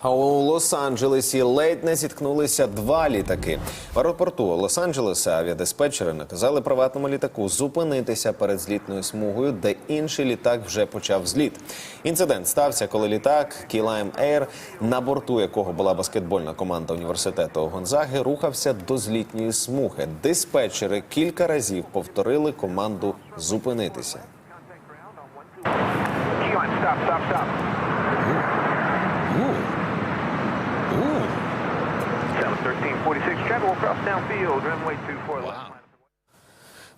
А у Лос-Анджелесі ледь не зіткнулися два літаки. В аеропорту Лос-Анджелеса авіадиспетчери наказали приватному літаку зупинитися перед злітною смугою, де інший літак вже почав зліт. Інцидент стався, коли літак Кілайм Air, на борту якого була баскетбольна команда університету Гонзаги, рухався до злітньої смуги. Диспетчери кілька разів повторили команду зупинитися. Q-line, stop, stop, stop.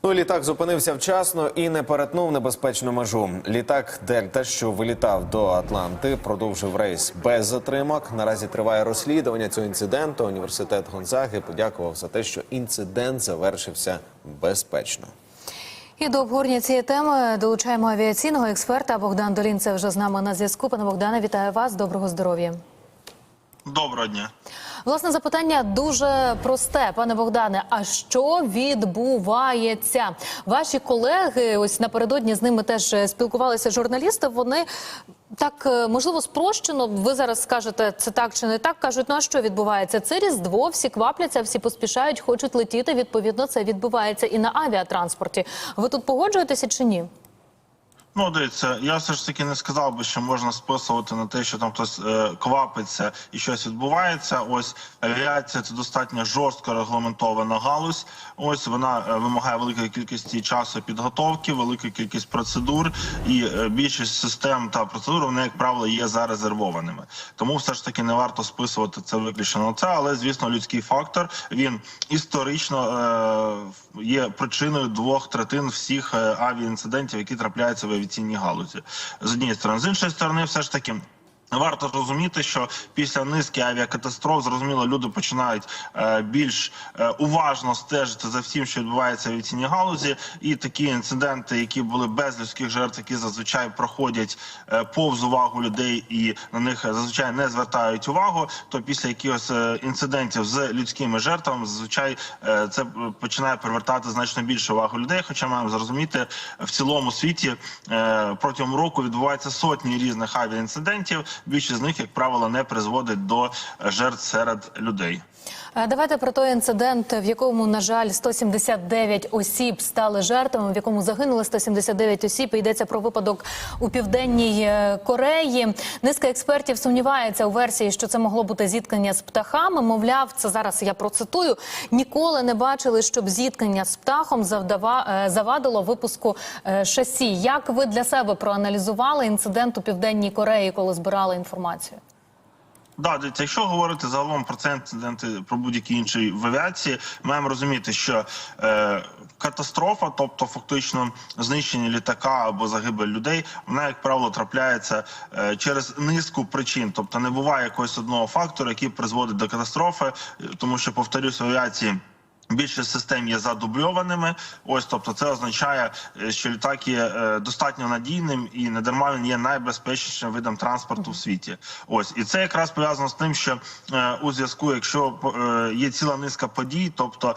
Ну, літак зупинився вчасно і не перетнув небезпечну межу. Літак Дельта, що вилітав до Атланти, продовжив рейс без затримок. Наразі триває розслідування цього інциденту. Університет Гонзаги подякував за те, що інцидент завершився безпечно. І до обговорення цієї теми долучаємо авіаційного експерта Богдан Долін. Це вже з нами на зв'язку. Пане Богдане, вітаю вас. Доброго здоров'я. Доброго дня. Власне запитання дуже просте, пане Богдане. А що відбувається? Ваші колеги, ось напередодні з ними теж е, спілкувалися журналісти. Вони так е, можливо спрощено. Ви зараз скажете це так чи не так. кажуть, ну а що відбувається? Це різдво, всі квапляться, всі поспішають, хочуть летіти. Відповідно, це відбувається і на авіатранспорті. Ви тут погоджуєтеся чи ні? Ну, дивіться, я все ж таки не сказав би, що можна списувати на те, що там хтось е, квапиться і щось відбувається. Ось авіація це достатньо жорстко регламентована галузь. Ось вона е, вимагає великої кількості часу підготовки, велика кількість процедур, і е, більшість систем та процедур вони, як правило, є зарезервованими. Тому все ж таки не варто списувати це виключно на це. Але звісно, людський фактор він історично е, є причиною двох третин всіх е, авіаінцидентів, які трапляються в авіаційній галузі. З однієї сторони, з іншої сторони, все ж таки. Варто розуміти, що після низки авіакатастроф зрозуміло, люди починають е, більш е, уважно стежити за всім, що відбувається в авіаційній галузі, і такі інциденти, які були без людських жертв, які зазвичай проходять е, повз увагу людей і на них зазвичай не звертають увагу. То після якихось інцидентів з людськими жертвами, зазвичай це починає привертати значно більше увагу людей. Хоча маємо зрозуміти, в цілому світі протягом року відбуваються сотні різних авіаінцидентів. Більшість з них, як правило, не призводить до жертв серед людей. Е, Давайте про той інцидент, в якому, на жаль, 179 осіб стали жертвами, в якому загинули 179 осіб. Йдеться про випадок у південній е, Кореї. Низка експертів сумнівається у версії, що це могло бути зіткнення з птахами. Мовляв, це зараз я процитую. Ніколи не бачили, щоб зіткнення з птахом завдава е, завадило випуску шасі. Як ви для себе проаналізували інцидент у південній Кореї, коли збирали інформацію? Да, дивіться, якщо говорити загалом про це інциденти про будь-які інші в авіації, маємо розуміти, що е, катастрофа, тобто фактично знищення літака або загибель людей, вона як правило трапляється е, через низку причин, тобто не буває якогось одного фактору, який призводить до катастрофи, е, тому що повторюсь в авіації. Більшість систем є задубльованими. Ось, тобто, це означає, е, що літак є е, достатньо надійним і недарма він є найбезпечнішим видом транспорту в світі. Ось і це якраз пов'язано з тим, що е, у зв'язку, якщо є ціла низка подій, тобто.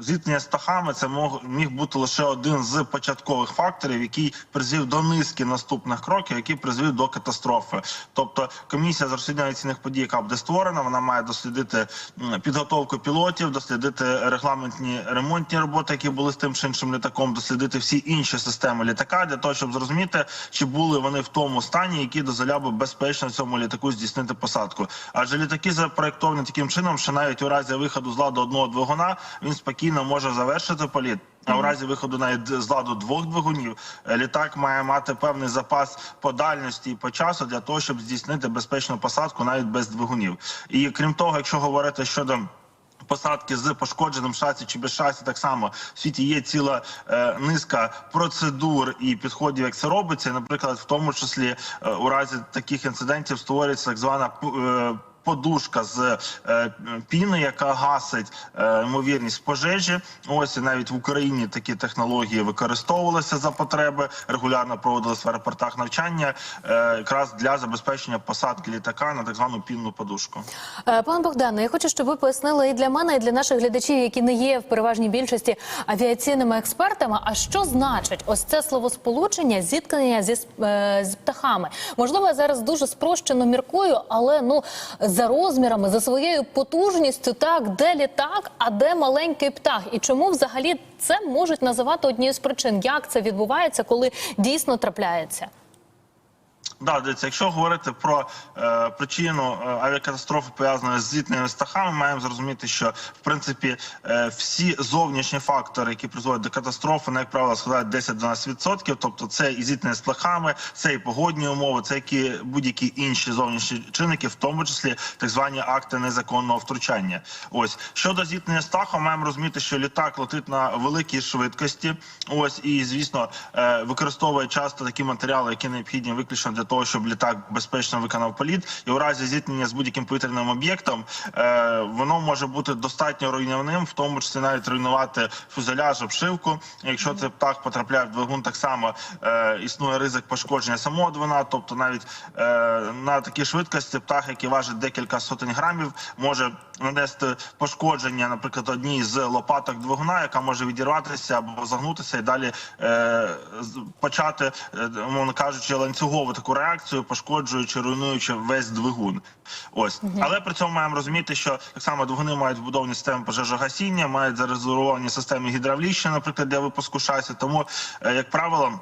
Зіткнення з птахами це міг бути лише один з початкових факторів, який призвів до низки наступних кроків, які призвів до катастрофи. Тобто комісія з розслідування цінних подій, яка буде створена, вона має дослідити підготовку пілотів, дослідити регламентні ремонтні роботи, які були з тим чи іншим літаком, дослідити всі інші системи літака для того, щоб зрозуміти, чи були вони в тому стані, який дозволяв би безпечно цьому літаку здійснити посадку. Адже літаки запроектовані таким чином, що навіть у разі виходу з ладу одного двигуна він спокійно може завершити політ. А у разі виходу навіть з ладу двох двигунів е, літак має мати певний запас по дальності і по часу для того, щоб здійснити безпечну посадку навіть без двигунів. І крім того, якщо говорити щодо Посадки з пошкодженим шасі чи без шасі так само в світі є ціла е, низка процедур і підходів, як це робиться. Наприклад, в тому числі е, у разі таких інцидентів створюється так звана е, подушка з е, піни, яка гасить е, ймовірність пожежі. Ось і навіть в Україні такі технології використовувалися за потреби. Регулярно проводилися в аеропортах навчання, е, якраз для забезпечення посадки літака на так звану пінну подушку. Пан Богдане, я хочу, щоб ви пояснили і для мене, і для наших глядачів, які не є в переважній більшості авіаційними експертами. А що значить ось це словосполучення зіткнення зі з птахами? Можливо, я зараз дуже спрощено міркую, але ну за розмірами, за своєю потужністю, так де літак, а де маленький птах, і чому взагалі це можуть називати однією з причин, як це відбувається, коли дійсно трапляється? Да, дивіться, якщо говорити про е, причину е, авіакатастрофи пов'язаної з зіткненнями з птахами, маємо зрозуміти, що в принципі е, всі зовнішні фактори, які призводять до катастрофи, ну, як правило, складають 10-12%. Тобто це і зіткнення з птахами, це і погодні умови, це які будь-які інші зовнішні чинники, в тому числі так звані акти незаконного втручання. Ось щодо зіткнення з птахом, маємо розуміти, що літак летить на великій швидкості. Ось і звісно е, використовує часто такі матеріали, які необхідні виключно для того, щоб літак безпечно виконав політ. І у разі зіткнення з будь-яким повітряним об'єктом е, воно може бути достатньо руйнівним, в тому числі навіть руйнувати фюзеляж, обшивку. Якщо цей птах потрапляє в двигун, так само е, існує ризик пошкодження самого двигуна. Тобто, навіть е, на такій швидкості птах, який важить декілька сотень грамів, може нанести пошкодження, наприклад, одній з лопаток двигуна, яка може відірватися або загнутися, і далі е, почати, е, мовно кажучи, ланцюгову таку реакцію, пошкоджуючи, руйнуючи весь двигун. Ось, але при цьому маємо розуміти, що так само двигуни мають вбудовані системи пожежогасіння, мають зарезервовані системи гідравлічні, наприклад, для випуску шасі. Тому, е, як правило.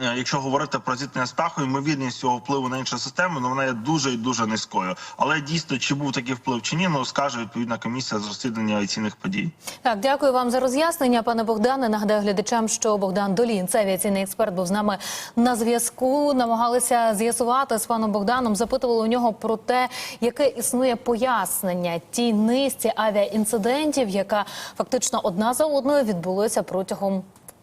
Е, Якщо говорити про зіткнення з птахом, ймовірність цього впливу на інші системи, ну вона є дуже і дуже низькою. Але дійсно, чи був такий вплив чи ні, ну скаже відповідна комісія з розслідування авіаційних подій. Так, дякую вам за роз'яснення, пане Богдане. Нагадаю глядачам, що Богдан Долін, це авіаційний експерт, був з нами на зв'язку. Намагалися з'ясувати з паном Богданом, запитували у нього про те, яке існує пояснення тій низці авіаінцидентів, яка фактично одна за одною відбулася протягом